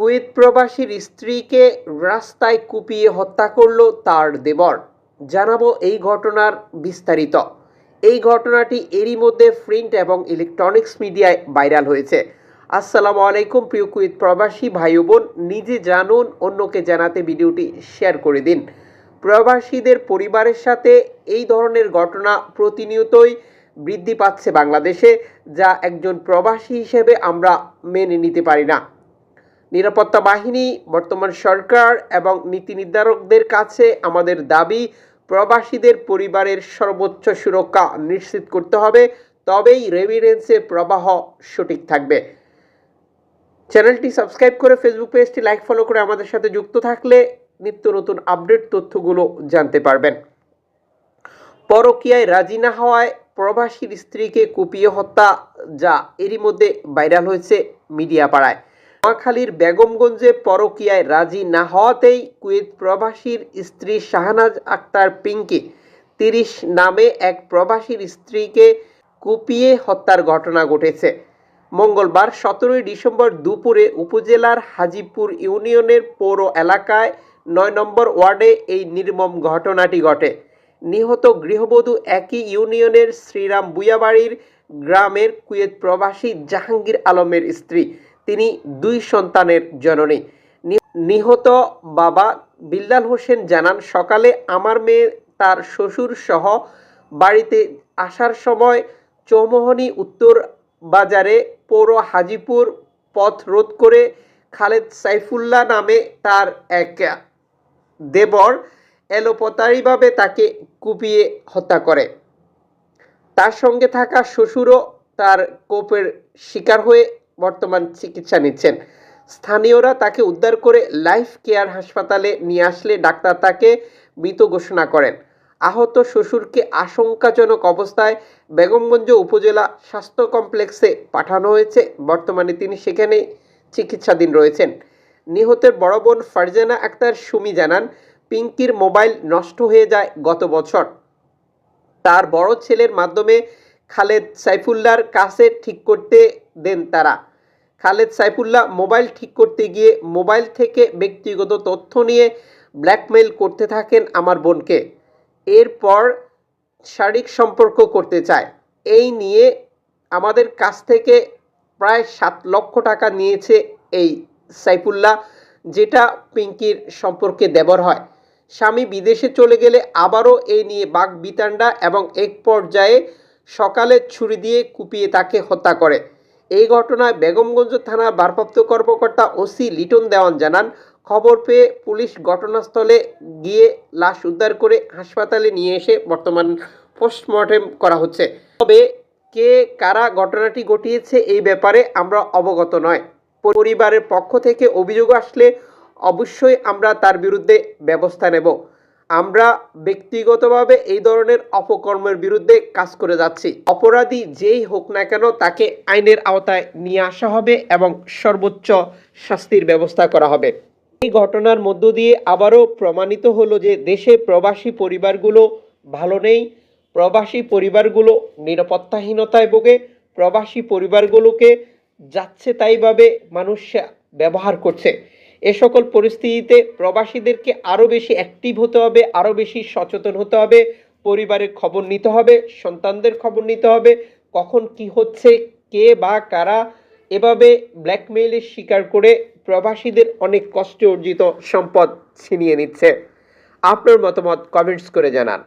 Kuwait প্রবাসীর স্ত্রীকে রাস্তায় কুপিয়ে হত্যা করল তার দেবর। জানাব এই ঘটনার বিস্তারিত। এই ঘটনাটি এরই মধ্যে প্রিন্ট এবং ইলেকট্রনিক্স মিডিয়ায় ভাইরাল হয়েছে। আসসালামু আলাইকুম, প্রিয় কুয়েত প্রবাসী ভাই বোন। নিজে জানুন, অন্যকে জানাতে ভিডিওটি শেয়ার করে দিন। প্রবাসীদের পরিবারের সাথে এই ধরনের ঘটনা প্রতিনিয়তই বৃদ্ধি পাচ্ছে বাংলাদেশে, যা একজন প্রবাসী হিসেবে আমরা মেনে নিতে পারি না। নিরাপত্তা বাহিনী, বর্তমান সরকার এবং নীতি নির্ধারকদের কাছে আমাদের দাবি, প্রবাসীদের পরিবারের সর্বোচ্চ সুরক্ষা নিশ্চিত করতে হবে, তবেই রেমিডেন্সের প্রবাহ সঠিক থাকবে। চ্যানেলটি সাবস্ক্রাইব করে ফেসবুক পেজটি লাইক ফলো করে আমাদের সাথে যুক্ত থাকলে নিত্য নতুন আপডেট তথ্যগুলো জানতে পারবেন। পরকীয়ায় রাজি না হওয়ায় প্রবাসীর স্ত্রীকে কুপিয়ে হত্যা, যা এরই মধ্যে ভাইরাল হয়েছে মিডিয়া পাড়ায় নোয়াখালীর বেগমগঞ্জে পরকীয়ায় রাজি না হওয়াতেই কুয়েত প্রবাসীর স্ত্রী শাহনাজ আক্তার পিঙ্কি তিরিশ নামে এক প্রবাসীর স্ত্রীকে কুপিয়ে হত্যার ঘটনা ঘটেছে। মঙ্গলবার সতেরোই ডিসেম্বর দুপুরে উপজেলার হাজিপুর ইউনিয়নের পৌর এলাকায় নয় নম্বর ওয়ার্ডে এই নির্মম ঘটনাটি ঘটে। নিহত গৃহবধূ একই ইউনিয়নের শ্রীরাম বুয়াবাড়ির গ্রামের কুয়েত প্রবাসী জাহাঙ্গীর আলমের স্ত্রী। তিনি দুই সন্তানের জননী। নিহত বাবা বিল্লাল হোসেন জানান, সকালে আমার মেয়ে তার শ্বশুর সহ বাড়িতে আসার সময় চৌমোহনী উত্তর বাজারে পৌর হাজিপুর পথ রোধ করে খালেদ সাইফুল্লাহ নামে তার এক দেবর এলোপতারিভাবে তাকে কুপিয়ে হত্যা করে। তার সঙ্গে থাকা শ্বশুরও তার কোপের শিকার হয়ে বর্তমান চিকিৎসা নিচ্ছেন। স্থানীয়রা তাকে উদ্ধার করে লাইফ কেয়ার হাসপাতালে নিয়ে আসলে ডাক্তার তাকে মৃত ঘোষণা করেন। আহত শ্বশুরকে আশঙ্কাজনক অবস্থায় বেগমগঞ্জ উপজেলা স্বাস্থ্য কমপ্লেক্সে পাঠানো হয়েছে। বর্তমানে তিনি সেখানে চিকিৎসাধীন রয়েছেন। নিহতের বড় বোন ফারজানা আক্তার সুমি জানান, পিঙ্কির মোবাইল নষ্ট হয়ে যায় গত বছর। তার বড় ছেলের মাধ্যমে খালেদ সাইফুল্লাহর কাছে ঠিক করতে দেন তারা। খালেদ সাইফুল্লাহ মোবাইল ঠিক করতে গিয়ে মোবাইল থেকে ব্যক্তিগত তথ্য নিয়ে ব্ল্যাকমেইল করতে থাকেন আমার বোনকে। এরপর শারীরিক সম্পর্ক করতে চায়। এই নিয়ে আমাদের কাছ থেকে প্রায় সাত লক্ষ টাকা নিয়েছে এই সাইফুল্লাহ, যেটা পিঙ্কির সম্পর্কে দেবর হয়। স্বামী বিদেশে চলে গেলে আবারও এই নিয়ে বাঘ বিতান্ডা এবং এক পর্যায়ে সকালে ছুরি দিয়ে কুপিয়ে তাকে হত্যা করে। এই ঘটনায় বেগমগঞ্জ থানার ভারপ্রাপ্ত কর্মকর্তা ওসি লিটন দেওয়ান জানান, খবর পেয়ে পুলিশ ঘটনাস্থলে গিয়ে লাশ উদ্ধার করে হাসপাতালে নিয়ে এসে বর্তমান পোস্টমর্টেম করা হচ্ছে। তবে কে কারা ঘটনাটি ঘটিয়েছে এই ব্যাপারে আমরা অবগত নয়। পরিবারের পক্ষ থেকে অভিযোগ আসলে অবশ্যই আমরা তার বিরুদ্ধে ব্যবস্থা নেব। আমরা ব্যক্তিগতভাবে এই ধরনের অপকর্মের বিরুদ্ধে কাজ করে যাচ্ছি। অপরাধী যেই হোক না কেন তাকে আইনের আওতায় নিয়ে আসা হবে এবং সর্বোচ্চ শাস্তির ব্যবস্থা করা হবে। এই ঘটনার মধ্য দিয়ে আবারও প্রমাণিত হলো যে দেশে প্রবাসী পরিবারগুলো ভালো নেই, প্রবাসী পরিবারগুলো নিরাপত্তাহীনতায় ভোগে, প্রবাসী পরিবারগুলোকে যাচ্ছে তাইভাবে মানুষ ব্যবহার করছে। এ সকল পরিস্থিতিতে প্রবাসীদেরকে আরও বেশি অ্যাক্টিভ হতে হবে আরও বেশি সচেতন হতে হবে, পরিবারের খবর নিতে হবে, সন্তানদের খবর নিতে হবে, কখন কি হচ্ছে, কে বা কারা, এভাবে ব্ল্যাকমেইলের শিকার করে প্রবাসীদের অনেক কষ্টে অর্জিত সম্পদ ছিনিয়ে নিচ্ছে। আপনার মতামত কমেন্টস করে জানান।